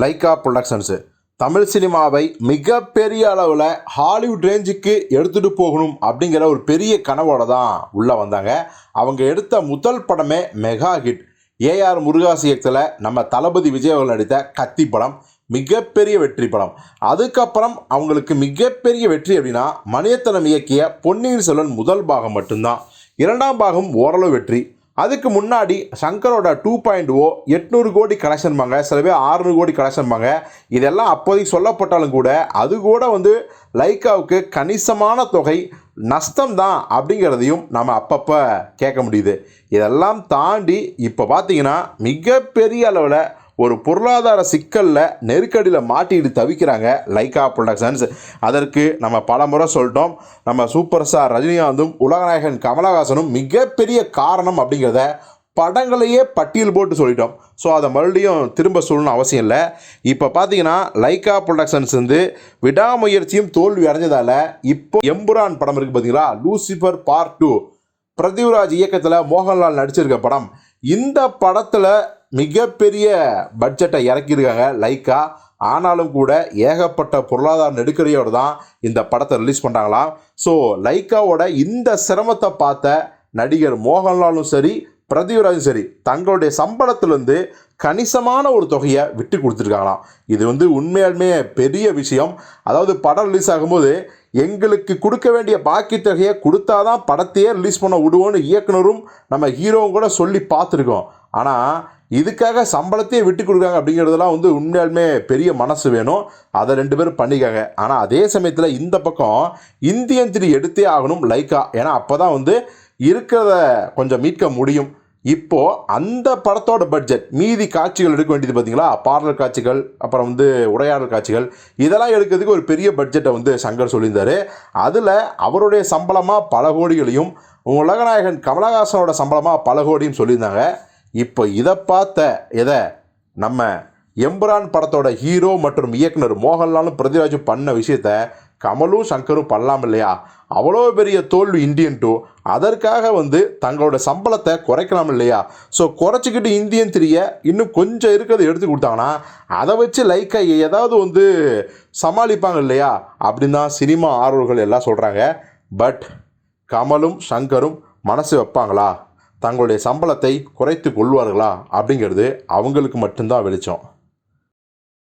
Lyca productions Tamil சினிமாவை மிகப்பெரிய அளவில் ஹாலிவுட் ரேஞ்சுக்கு எடுத்துகிட்டு போகணும் அப்படிங்கிற ஒரு பெரிய கனவோடு தான் உள்ளே வந்தாங்க. அவங்க எடுத்த முதல் படமே மெகா ஹிட் ஏஆர் முருகாசி இயக்கத்தில் நம்ம தளபதி விஜய் அவர்கள் நடித்த கத்தி படம் மிகப்பெரிய வெற்றி படம். அதுக்கப்புறம் அவங்களுக்கு மிகப்பெரிய வெற்றி அப்படின்னா மணியத்தனம் இயக்கிய பொன்னியின் செல்வன் முதல் பாகம் மட்டும்தான். இரண்டாம் பாகம் ஓரளவு வெற்றி. அதுக்கு முன்னாடி சங்கரோட டூ பாயிண்ட் ஓ எட்நூறு கோடி கலெக்ஷன் பாங்க. சில பேர் ஆறுநூறு கோடி கலெக்ஷன் பாங்க. இதெல்லாம் அப்போதைக்கு சொல்லப்பட்டாலும் கூட அது கூட வந்து லைக்காவுக்கு கணிசமான தொகை நஷ்டம் தான் அப்படிங்கிறதையும் நம்ம அப்பப்போ கேட்க முடியுது. இதெல்லாம் தாண்டி இப்போ பார்த்தீங்கன்னா மிகப்பெரிய அளவில் ஒரு பொருளாதார சிக்கலில் நெருக்கடியில் மாட்டிட்டு தவிக்கிறாங்க லைக்கா ப்ரொடக்ஷன்ஸ் அதற்கு நம்ம பல முறை சொல்லிட்டோம். நம்ம சூப்பர் ஸ்டார் ரஜினிகாந்தும் உலகநாயகன் கமலஹாசனும் மிகப்பெரிய காரணம் அப்படிங்கிறத படங்களையே பட்டியல் போட்டு சொல்லிட்டோம். ஸோ அதை மறுபடியும் திரும்ப சொல்லணும்னு அவசியம் இல்லை. இப்போ பார்த்தீங்கன்னா லைக்கா ப்ரொடக்ஷன்ஸ் வந்து விடாமுயற்சியும் தோல்வி அடைஞ்சதால் இப்போ எம்புரான் படம் இருக்குது பார்த்தீங்களா லூசிஃபர் பார்ட் டூ பிரதிவ்ராஜ் இயக்கத்தில் மோகன்லால் நடிச்சிருக்க படம். இந்த படத்தில் மிகப்பெரிய பட்ஜெட்டை இறக்கியிருக்காங்க லைக்கா ஆனாலும் கூட ஏகப்பட்ட பொருளாதார நெருக்கடியோடு தான் இந்த படத்தை ரிலீஸ் பண்ணுறாங்களாம் ஸோ லைக்காவோட இந்த சிரமத்தை பார்த்த நடிகர் மோகன்லாலும் சரி பிரதிவராஜும் சரி தங்களுடைய சம்பளத்திலேருந்து கணிசமான ஒரு தொகையை விட்டு கொடுத்துருக்காங்களாம். இது வந்து உண்மையாலுமே பெரிய விஷயம். அதாவது படம் ரிலீஸ் ஆகும்போது எங்களுக்கு கொடுக்க வேண்டிய பாக்கி தொகையை கொடுத்தாதான் படத்தையே ரிலீஸ் பண்ண விடுவோன்னு இயக்குனரும் நம்ம ஹீரோவும் கூட சொல்லி பார்த்துருக்கோம். ஆனால் இதுக்காக சம்பளத்தையே விட்டு கொடுக்குறாங்க அப்படிங்கிறதெல்லாம் வந்து உண்மையாலுமே பெரிய மனசு வேணும். அதை ரெண்டு பேரும் பண்ணிக்காங்க. ஆனால் அதே சமயத்தில் இந்த பக்கம் இந்தியன் திரி எடுத்தே ஆகணும் லைக்கா. ஏன்னா அப்போ தான் வந்து இருக்கிறத கொஞ்சம் மீட்க முடியும். இப்போ அந்த படத்தோட பட்ஜெட் மீதி காட்சிகள் எடுக்க வேண்டியது பார்த்தீங்களா பாடல் காட்சிகள் அப்புறம் வந்து உரையாடல் காட்சிகள் இதெல்லாம் எடுக்கிறதுக்கு ஒரு பெரிய பட்ஜெட்டை வந்து சங்கர் சொல்லியிருந்தார். அதில் அவருடைய சம்பளமாக பல கோடிகளையும் உலகநாயகன் கமலஹாசனோட சம்பளமாக பல கோடியும் சொல்லியிருந்தாங்க. இப்போ இதை பார்த்த எதை? நம்ம எம்புரான் படத்தோட ஹீரோ மற்றும் இயக்குனர் மோகன்லாலும் பிரதிராஜும் பண்ண விஷயத்த கமலும் சங்கரும் பண்ணலாம் இல்லையா அவ்வளோ பெரிய தோல்வி இந்தியன் டூ அதற்காக வந்து தங்களோட சம்பளத்தை குறைக்கலாம் இல்லையா ஸோ குறைச்சிக்கிட்டு இந்தியன் த்ரீயை இன்னும் கொஞ்சம் இருக்கிறத எடுத்து கொடுத்தாங்கன்னா அதை வச்சு லைக்கை ஏதாவது வந்து சமாளிப்பாங்க இல்லையா? அப்படின்னு தான் சினிமா ஆர்வலர்கள் எல்லாம் சொல்கிறாங்க பட் கமலும் சங்கரும் மனசு வைப்பாங்களா? தங்களுடைய சம்பளத்தை குறைத்து கொள்வார்களா? அப்படிங்கிறது அவங்களுக்கு மட்டும்தான் வெளிச்சம்.